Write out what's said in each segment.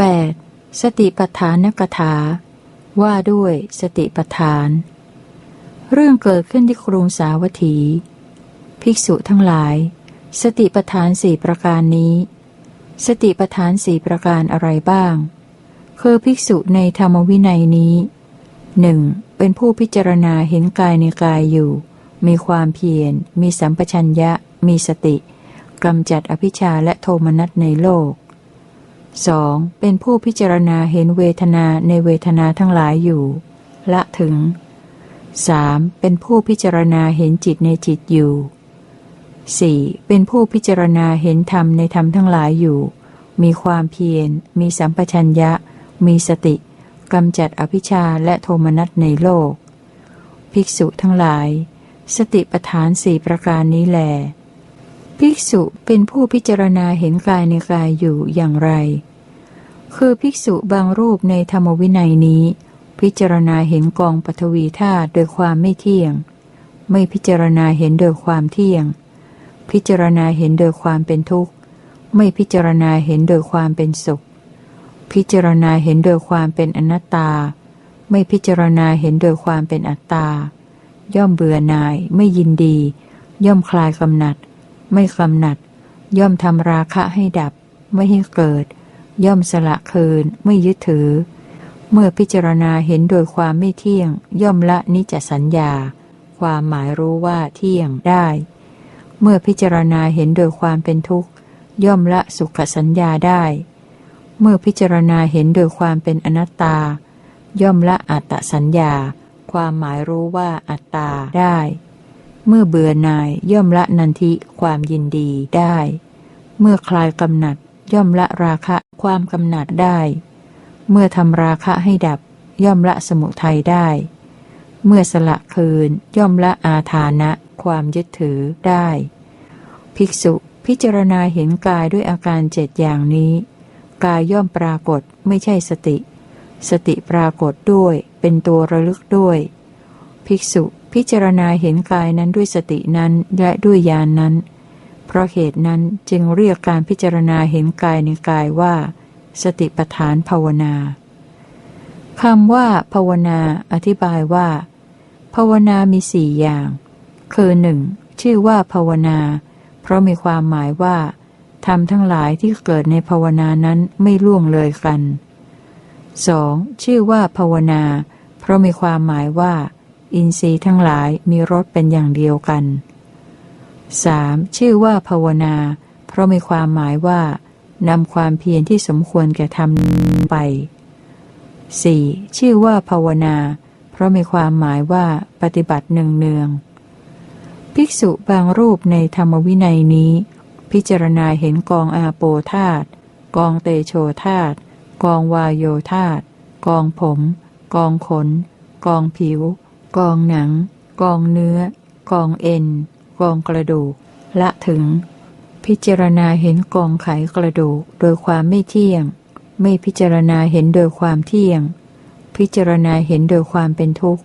8. สติปัฏฐานกถา ว่าด้วยสติปัฏฐาน เรื่องเกิดขึ้นที่กรุงสาวัตถี ภิกษุทั้งหลาย สติปัฏฐานสี่ประการนี้ สติปัฏฐานสี่ประการอะไรบ้าง คือภิกษุในธรรมวินัยนี้หนึ่งเป็นผู้พิจารณาเห็นกายในกายอยู่ มีความเพียร มีสัมปชัญญะ มีสติกำจัดอภิชาและโทมนัสในโลก 2. เป็นผู้พิจารณาเห็นเวทนาในเวทนาทั้งหลายอยู่ ละถึง 3. เป็นผู้พิจารณาเห็นจิตในจิตอยู่ 4. เป็นผู้พิจารณาเห็นธรรมในธรรมทั้งหลายอยู่ มีความเพียร มีสัมปชัญญะ มีสติกำจัดอภิชาและโทมนัสในโลก ภิกษุทั้งหลาย สติปทานสี่ประการนี้แหลภิกษุเป็นผู้พิจารณาเห็นกายในกายอยู่อย่างไร คือภิกษุบางรูปในธรรมวินัยนี้ พิจารณาเห็นกองปฐวีธาตุโดยความไม่เที่ยง ไม่พิจารณาเห็นโดยความเที่ยง พิจารณาเห็นโดยความเป็นทุกข์ ไม่พิจารณาเห็นโดยความเป็นสุข พิจารณาเห็นโดยความเป็นอนัตตา ไม่พิจารณาเห็นโดยความเป็นอัตตา ย่อมเบื่อหน่าย ไม่ยินดี ย่อมคลายกำหนัด ไม่กำหนัด ย่อมทำราคะให้ดับ ไม่ให้เกิด ย่อมสละคืนไม่ยึดถือ เมื่อพิจารณาเห็นโดยความไม่เที่ยง ย่อมละนิจสัญญา ความหมายรู้ว่าเที่ยงได้ เมื่อพิจารณาเห็นโดยความเป็นทุกข์ ย่อมละสุขสัญญาได้ เมื่อพิจารณาเห็นโดยความเป็นอนัตตา ย่อมละอัตตสัญญา ความหมายรู้ว่าอัตตาได้ เมื่อเบื่อหน่ายย่อมละนันทิความยินดีได้ เมื่อคลายกำหนัด ย่อมละราคะความกำหนัดได้ เมื่อทำราคะให้ดับ ย่อมละสมุทัยได้ เมื่อสละคืน ย่อมละอาทานะ ความยึดถือได้ ภิกษุพิจารณาเห็นกายด้วยอาการเจ็ดอย่างนี้ กายย่อมปรากฏไม่ใช่สติ สติปรากฏด้วยเป็นตัวระลึกด้วย ภิกษุพิจารณาเห็นกายนั้นด้วยสตินั้นและด้วยญาณนนั้น เพราะเหตุนั้นจึงเรียกการพิจารณาเห็นกายในกายว่า สติปฐานภาวนาคำว่า ภาวนา อธิบายว่า ภาวนามีสี่อย่าง คือหนึ่งชื่อว่าภาวนา เพราะมีความหมายว่าทำทั้งหลายที่เกิดในภาวนานั้นไม่ล่วงเลยกัน 2. ชื่อว่าภาวนา เพราะมีความหมายว่า อินทรีย์ทั้งหลายมีรสเป็นอย่างเดียวกัน 3. ชื่อว่าภาวนา เพราะมีความหมายว่านำความเพียรที่สมควรแก่ทำไป 4. ชื่อว่าภาวนา เพราะมีความหมายว่าปฏิบัติหนึ่งเนือง ภิกษุบางรูปในธรรมวินัยนี้ พิจารณาเห็นกองอาโปธาตกองเตโชธาตกองวายโยธาตกองผม กองขน กองผิว กองหนัง กองเนื้อ กองเอ็น กองกระดูก ละถึง พิจารณาเห็นกองไขกระดูกโดยความไม่เที่ยง ไม่พิจารณาเห็นโดยความเที่ยง พิจารณาเห็นโดยความเป็นทุกข์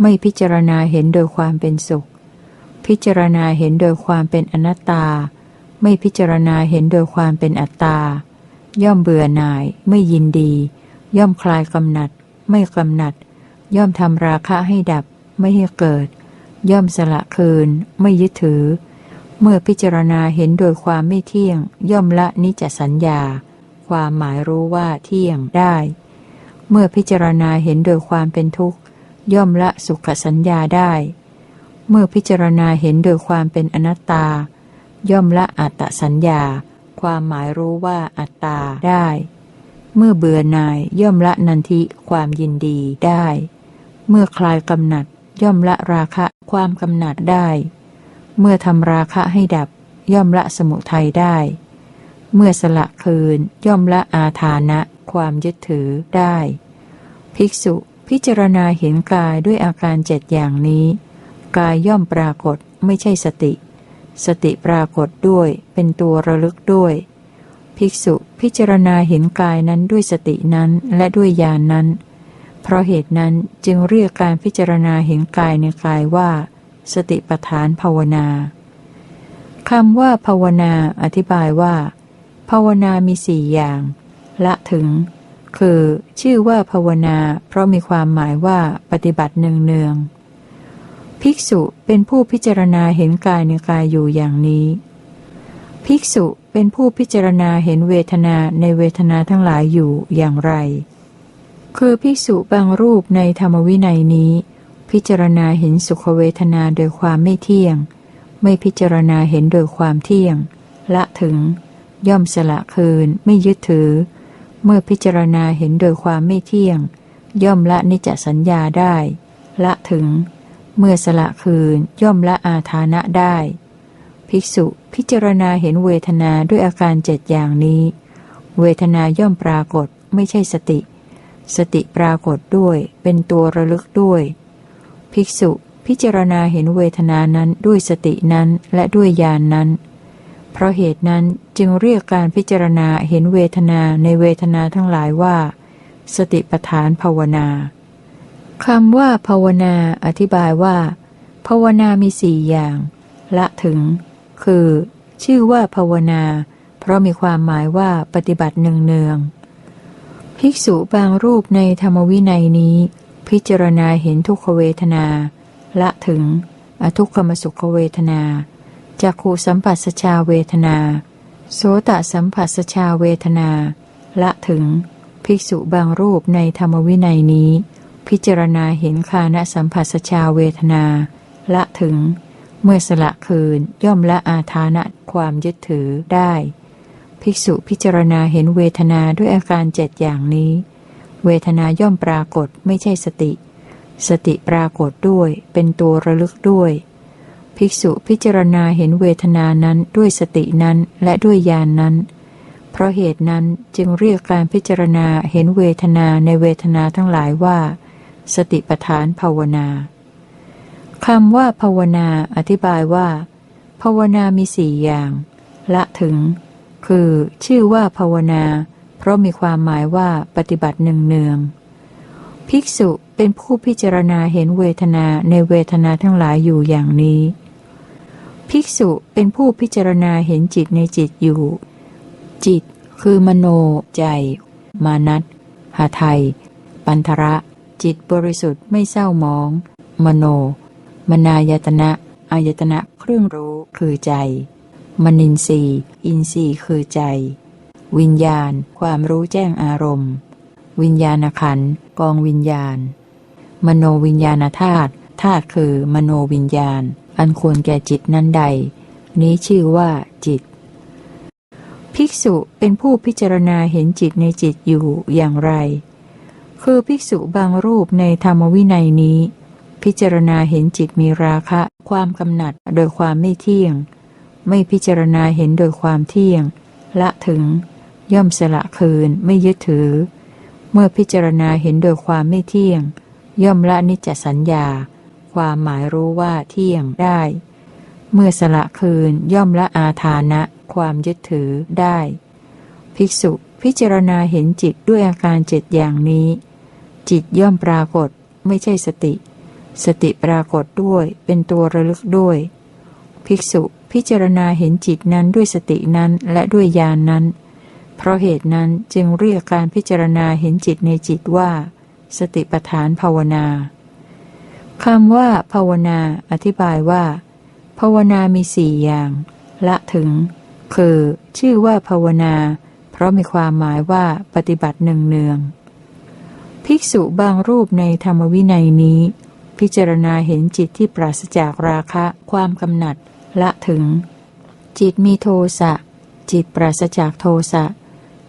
ไม่พิจารณาเห็นโดยความเป็นสุข พิจารณาเห็นโดยความเป็นอนัตตา ไม่พิจารณาเห็นโดยความเป็นอัตตา ย่อมเบื่อหน่าย ไม่ยินดี ย่อมคลายกำหนัด ไม่กำหนัด ย่อมทำราคะให้ดับ ไม่ให้เกิด ย่อมสละคืน ไม่ยึดถือ เมื่อพิจารณาเห็นโดยความไม่เที่ยง ย่อมละนิจสัญญา ความหมายรู้ว่าเที่ยงได้ เมื่อพิจารณาเห็นโดยความเป็นทุกข์ ย่อมละสุขสัญญาได้ เมื่อพิจารณาเห็นโดยความเป็นอนัตตา ย่อมละอัตตสัญญา ความหมายรู้ว่าอัตตาได้ เมื่อเบื่อหน่ายย่อมละนันทิความยินดีได้ เมื่อคลายกำหนัด ย่อมละราคะความกำหนัดได้ เมื่อทำราคะให้ดับ ย่อมละสมุทัยได้ เมื่อสละคืน ย่อมละอาทานะ ความยึดถือได้ ภิกษุพิจารณาเห็นกายด้วยอาการเจ็ดอย่างนี้ กายย่อมปรากฏไม่ใช่สติ สติปรากฏด้วย เป็นตัวระลึกด้วย ภิกษุพิจารณาเห็นกายนั้นด้วยสตินั้นและด้วยญาณนนั้น เพราะเหตุนั้นจึงเรียกการพิจารณาเห็นกายในกายว่า สติปทานภาวนาคำว่าภาวนาอธิบายว่า ภาวนามีสี่อย่าง ละถึง คือ ชื่อว่าภาวนา เพราะมีความหมายว่าปฏิบัติเนืองๆภิกษุเป็นผู้พิจารณาเห็นกายในกายอยู่อย่างนี้ ภิกษุเป็นผู้พิจารณาเห็นเวทนาในเวทนาทั้งหลายอยู่อย่างไร คือภิกษุบางรูปในธรรมวินัยนี้ พิจารณาเห็นสุขเวทนาโดยความไม่เที่ยง ไม่พิจารณาเห็นโดยความเที่ยง ละถึง ย่อมสละคืน ไม่ยึดถือ เมื่อพิจารณาเห็นโดยความไม่เที่ยง ย่อมละนิจสัญญาได้ ละถึง เมื่อสละคืน ย่อมละอาทานะได้ ภิกษุพิจารณาเห็นเวทนาด้วยอาการเจ็ดอย่างนี้ เวทนาย่อมปรากฏไม่ใช่สติ สติปรากฏด้วย เป็นตัวระลึกด้วย ภิกษุพิจารณาเห็นเวทนานั้นด้วยสตินั้นและด้วยญาณนนั้น เพราะเหตุนั้นจึงเรียกการพิจารณาเห็นเวทนาในเวทนาทั้งหลายว่า สติปทานภาวนาคำว่าภาวนาอธิบายว่า ภาวนามีสี่อย่าง ละถึง คือ ชื่อว่าภาวนา เพราะมีความหมายว่าปฏิบัติเนืองๆ ภิกษุบางรูปในธรรมวินัยนี้ พิจารณาเห็นทุกขเวทนา ละถึง อทุกขมสุขเวทนาจักขูสัมผัสชาเวทนา โสตสัมผัสชาเวทนา ละถึง ภิกษุบางรูปในธรรมวินัยนี้ พิจารณาเห็นคานสัมผัสชาเวทนา ละถึง เมื่อสละคืนย่อมละอาทานะความยึดถือได้ ภิกษุพิจารณาเห็นเวทนาด้วยอาการเจ็ดอย่างนี้ เวทนาย่อมปรากฏไม่ใช่สติ สติปรากฏด้วย เป็นตัวระลึกด้วย ภิกษุพิจารณาเห็นเวทนานั้นด้วยสตินั้นและด้วยญาณนนั้น เพราะเหตุนั้นจึงเรียกการพิจารณาเห็นเวทนาในเวทนาทั้งหลายว่า สติปทานภาวนาคำว่าภาวนาอธิบายว่า ภาวนามีสี่อย่าง ละถึง คือชื่อว่าภาวนา เพราะมีความหมายว่าปฏิบัติเนือง ภิกษุเป็นผู้พิจารณาเห็นเวทนาในเวทนาทั้งหลายอยู่อย่างนี้ ภิกษุเป็นผู้พิจารณาเห็นจิตในจิตอยู่ จิต คือมโน ใจ มานัตหาไทย ปันทระ จิตบริสุทธิ์ไม่เศร้ามอง มโน มนายตนะ อายตนะเครื่องรู้คือใจ มนินทรีย์อินทรีย์คือใจ วิญญาณ ความรู้แจ้งอารมณ์ วิญญาณขันกองวิญญาณ มโนวิญญาณธาตุธาตุคือมโนวิญญาณ อันควรแก่จิตนั้นใด นี้ชื่อว่าจิต ภิกษุเป็นผู้พิจารณาเห็นจิตในจิตอยู่อย่างไร คือภิกษุบางรูปในธรรมวินัยนี้ พิจารณาเห็นจิตมีราคะ ความกำหนัดโดยความไม่เที่ยง ไม่พิจารณาเห็นโดยความเที่ยง ละถึง ย่อมสละคืน ไม่ยึดถือ เมื่อพิจารณาเห็นโดยความไม่เที่ยง ย่อมละนิจจสัญญา ความหมายรู้ว่าเที่ยงได้ เมื่อสละคืนย่อมละอาทานะ ความยึดถือได้ ภิกษุพิจารณาเห็นจิตด้วยอาการเจ็ดอย่างนี้ จิตย่อมปรากฏไม่ใช่สติ สติปรากฏด้วยเป็นตัวระลึกด้วย ภิกษุ พิจารณาเห็นจิตนั้นด้วยสตินั้นและด้วยญาณนนั้น เพราะเหตุนั้นจึงเรียกการพิจารณาเห็นจิตในจิตว่า สติปทานภาวนาคำว่า ภาวนา อธิบายว่า ภาวนามีสี่อย่าง ละถึง คือ ชื่อว่าภาวนา เพราะมีความหมายว่าปฏิบัติเนือง ภิกษุบางรูปในธรรมวินัยนี้ พิจารณาเห็นจิตที่ปราศจากราคะ ความกำหนัด ละถึง จิตมีโทสะ จิตปราศจากโทสะ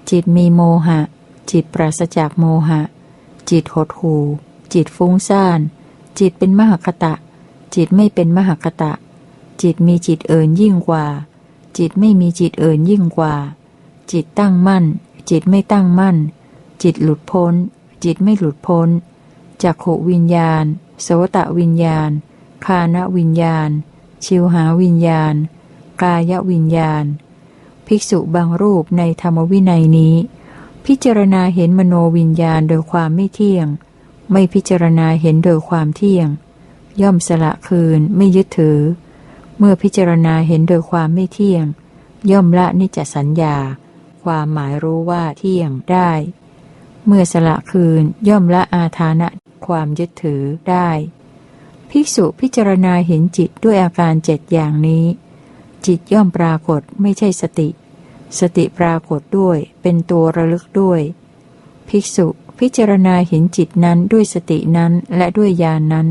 จิตมีโมหะ จิตปราศจากโมหะ จิตหดหู จิตฟุ้งซ่าน จิตเป็นมหคตะ จิตไม่เป็นมหคตะ จิตมีจิตเอินยิ่งกว่า จิตไม่มีจิตเอินยิ่งกว่า จิตตั้งมั่น จิตไม่ตั้งมั่น จิตหลุดพ้น จิตไม่หลุดพ้นจักขวิญญาณ โสตะวิญญาณ คานวิญญาณ ชิวหาวิญญาณ กายวิญญาณ ภิกษุบางรูปในธรรมวินัยนี้ พิจารณาเห็นมโนวิญญาณโดยความไม่เที่ยง ไม่พิจารณาเห็นโดยความเที่ยง ย่อมสละคืนไม่ยึดถือ เมื่อพิจารณาเห็นโดยความไม่เที่ยง ย่อมละนิจจสัญญา ความหมายรู้ว่าเที่ยงได้ เมื่อสละคืนย่อมละอาทานะความยึดถือได้ ภิกษุพิจารณาเห็นจิตด้วยอาการเจ็ดอย่างนี้ จิตย่อมปรากฏไม่ใช่สติ สติปรากฏด้วย เป็นตัวระลึกด้วย ภิกษุพิจารณาเห็นจิตนั้นด้วยสตินั้นและด้วยญาณนนั้น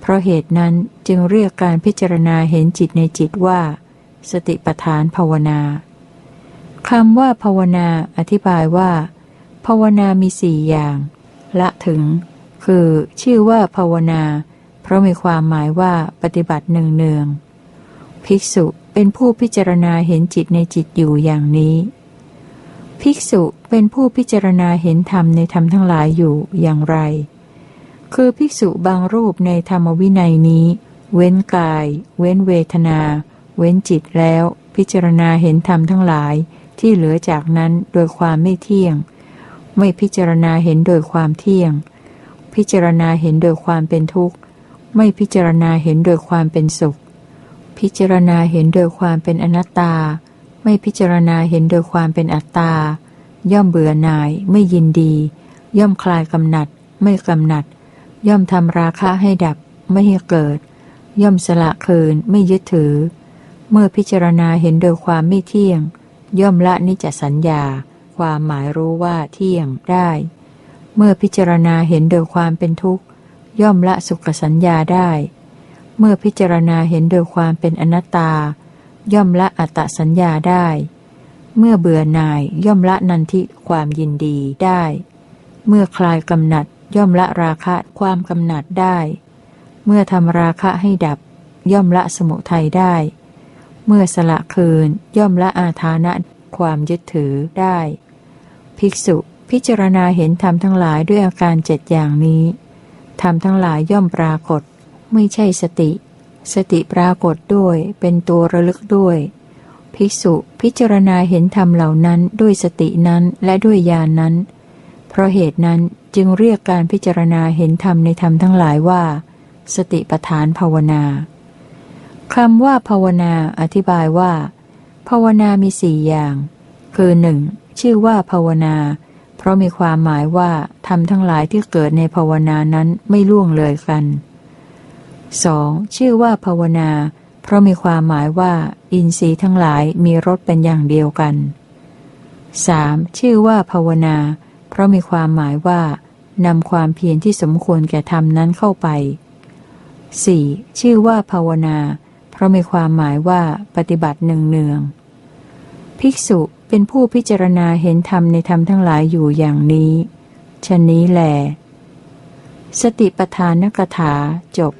เพราะเหตุนั้นจึงเรียกการพิจารณาเห็นจิตในจิตว่า สติปทานภาวนาคำว่าภาวนาอธิบายว่า ภาวนามีสี่อย่าง ละถึง คือ ชื่อว่าภาวนา เพราะมีความหมายว่าปฏิบัติหนึ่งเนืองๆภิกษุเป็นผู้พิจารณาเห็นจิตในจิตอยู่อย่างนี้ ภิกษุเป็นผู้พิจารณาเห็นธรรมในธรรมทั้งหลายอยู่อย่างไร คือภิกษุบางรูปในธรรมวินัยนี้ เว้นกาย เว้นเวทนา เว้นจิตแล้ว พิจารณาเห็นธรรมทั้งหลาย ที่เหลือจากนั้นโดยความไม่เที่ยง ไม่พิจารณาเห็นโดยความเที่ยง พิจารณาเห็นโดยความเป็นทุกข์ ไม่พิจารณาเห็นโดยความเป็นสุข พิจารณาเห็นโดยความเป็นอนัตตา ไม่พิจารณาเห็นโดยความเป็นอัตตา ย่อมเบื่อหน่าย ไม่ยินดี ย่อมคลายกำหนัด ไม่กำหนัด ย่อมทำราคะให้ดับ ไม่ให้เกิด ย่อมสละคืน ไม่ยึดถือ เมื่อพิจารณาเห็นโดยความไม่เที่ยง ย่อมละนิจจสัญญา ความหมายรู้ว่าเที่ยงได้ เมื่อพิจารณาเห็นโดยความเป็นทุกข์ ย่อมละสุขสัญญาได้ เมื่อพิจารณาเห็นโดยความเป็นอนัตตา ย่อมละอัตตสัญญาได้ เมื่อเบื่อหน่ายย่อมละนันทิความยินดีได้ เมื่อคลายกำหนัดย่อมละราคะความกำหนัดได้ เมื่อทำราคะให้ดับ ย่อมละสมุทัยได้ เมื่อสละคืนย่อมละอาทานะความยึดถือได้ ภิกษุพิจารณาเห็นธรรมทั้งหลายด้วยอาการเจ็ดอย่างนี้ ธรรมทั้งหลายย่อมปรากฏ ไม่ใช่สติ สติปรากฏด้วย เป็นตัวระลึกด้วย ภิกษุพิจารณาเห็นธรรมเหล่านั้นด้วยสตินั้นและด้วยญาณนนั้น เพราะเหตุนั้นจึงเรียกการพิจารณาเห็นธรรมในธรรมทั้งหลายว่า สติปทานภาวนาคำว่าภาวนาอธิบายว่า ภาวนามีสี่อย่าง คือหนึ่งชื่อว่าภาวนา ราะมีความหมายว่าทำทั้งหลายที่เกิดในภาวนานั้นไม่ล่วงเลยกัน 2. ชื่อว่าภาวนา เพราะมีความหมายว่า อินทรีย์ทั้งหลายมีรสเป็นอย่างเดียวกัน 3. ชื่อว่าภาวนา เพราะมีความหมายว่านำความเพียรที่สมควรแก่ธรรมนั้นเข้าไป 4. ชื่อว่าภาวนา เพราะมีความหมายว่าปฏิบัติหนึ่งเนือง ภิกษุ เป็นผู้พิจารณาเห็นธรรมในธรรมทั้งหลายอยู่อย่างนี้ชนนี้แหลสติปทานกถาจบ